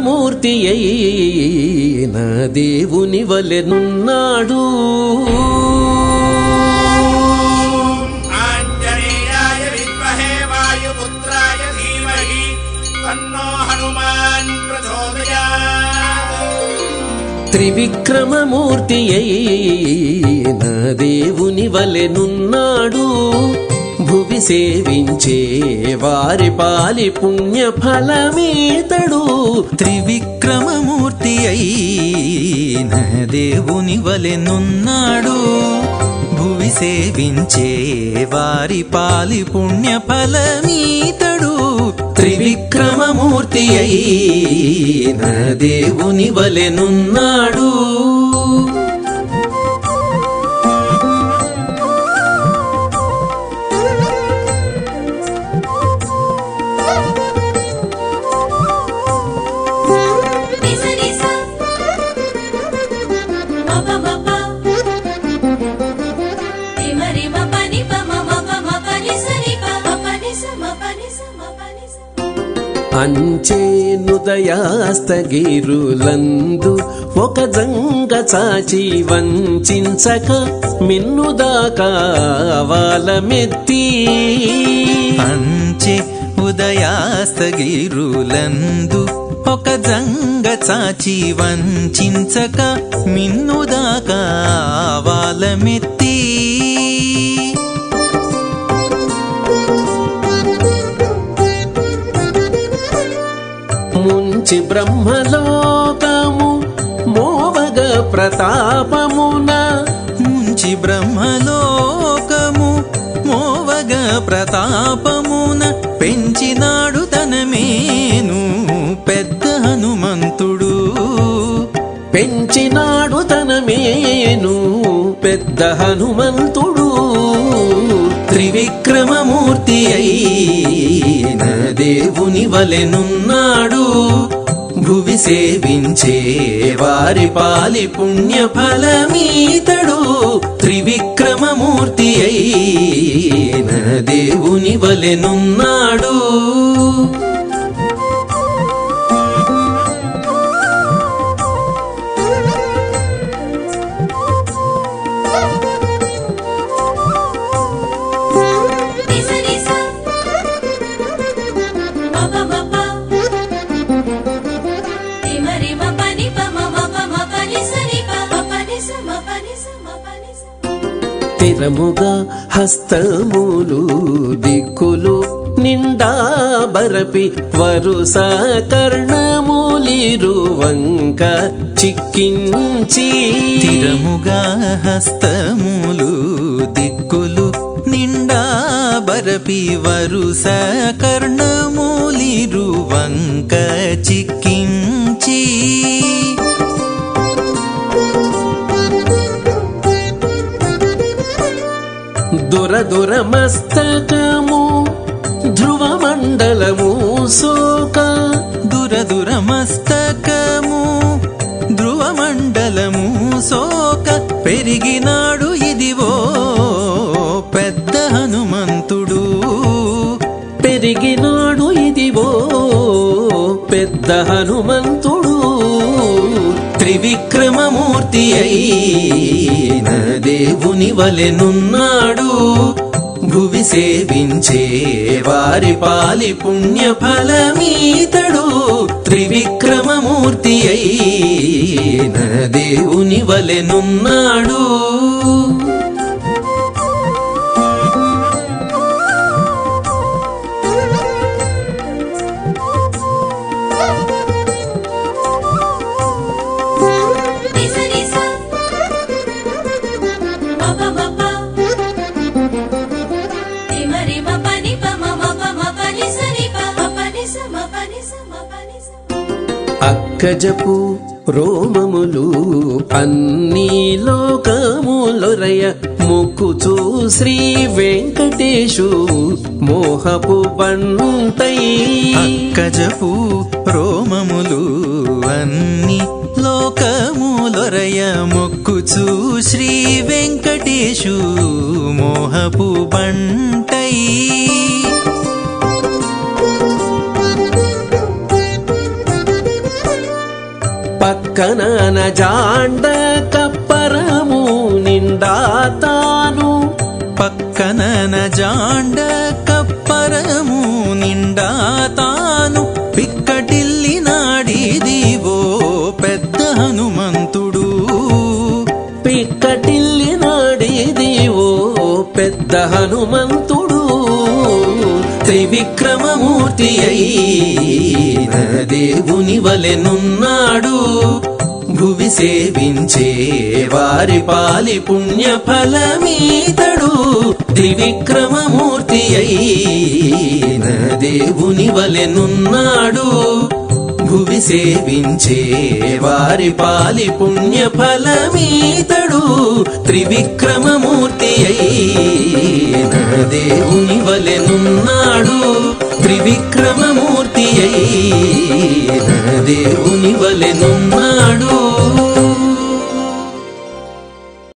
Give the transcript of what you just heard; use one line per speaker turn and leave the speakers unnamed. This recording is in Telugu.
త్రివిక్రమమూర్తి అయిన దేవుని వలెనున్నాడు త్రివిక్రమమూర్తి అయిన దేవుని వలెనున్నాడు ప్రభువి సేవించే వారి పాలి పుణ్య ఫలమేతడు.
త్రివిక్రమమూర్తి అయిన దేవుని వలెనున్నాడు భువి సేవించే వారి పాలి పుణ్య ఫలమీతడు.
త్రివిక్రమమూర్తి అయిన దేవుని వలెనున్నాడు అంచేనుదయాస్తగిరులందు ఒక జంగ చాచి వంచక మిన్నుదాకా వాలమెత్తి.
అంచె ఉదయాస్తగిరులందు ఒక జంగ చాచి వంచక మిన్నుదాకా వాలమెత్తి.
ముంచి బ్రహ్మలోకము మోవగ ప్రతాపమున
ముంచి బ్రహ్మలోకము మోవగ ప్రతాపమున పెంచినాడు తన మేను పెద్ద హనుమంతుడు.
పెంచినాడు తన మేను పెద్ద హనుమంతుడు. త్రివిక్రమమూర్తి అయిన దేవుని వలెనున్నాడు ప్రభువి సేవించే వారి పాలి పుణ్య ఫలమీతడు త్రివిక్రమమూర్తి అయిన దేవుని వలెనున్నాడు స్థిరముగా హస్తములు దిక్కులు నిండా బరపి వరుస కర్ణములిరువంక చిక్కించి
స్థిరముగా హస్తములు దిక్కులు నిండా బరపి వరుస కర్ణములిరువంక చిక్కించి
దురదురమస్తకము ధ్రువమండలము ధ్రువ మండలము సోక
దురదుర ధ్రువమండలము సోక పెరిగినాడు ఇదివో పెద్ద హనుమంతుడు.
పెరిగినాడు ఇదివో పెద్ద హనుమంతుడు త్రివిక్రమమూర్తి అయి దేవుని వలెనున్నాడు భువి సేవించే వారి పాలి పుణ్య ఫలమీతడు. త్రివిక్రమమూర్తి అయిన దేవుని వలెనున్నాడు గజపు రోమములు అన్ని లోకములొరయ మొక్కుచూ శ్రీ వెంకటేశు మోహపు బంటై
గజపు రోమములు అన్ని లోకములొరయ మొక్కుచు శ్రీ వెంకటేశు మోహపు బంటై పక్కన జాండ కప్పరము నిండా తాను.
పక్కన జాండ కప్పరము నిండా తాను. పిక్కటిల్లి నాడిదివో పెద్ద హనుమంతుడు.
పిక్కటిల్లి నాడిది ఓ పెద్ద హనుమంతుడు త్రివిక్రమమూర్తి అయి అయిన దేవుని వలెనున్నాడు భువి సేవించే వారి పాలి పుణ్య ఫలమీతడు. త్రివిక్రమమూర్తి అయిన దేవుని వలెనున్నాడు భువి సేవించే వారి పాలి పుణ్య ఫలమీతడు. త్రివిక్రమమూర్తి అయి దేవుని వలెనున్నాడు త్రివిక్రమమూర్తి అయిన దేవుని వలెనున్నాడు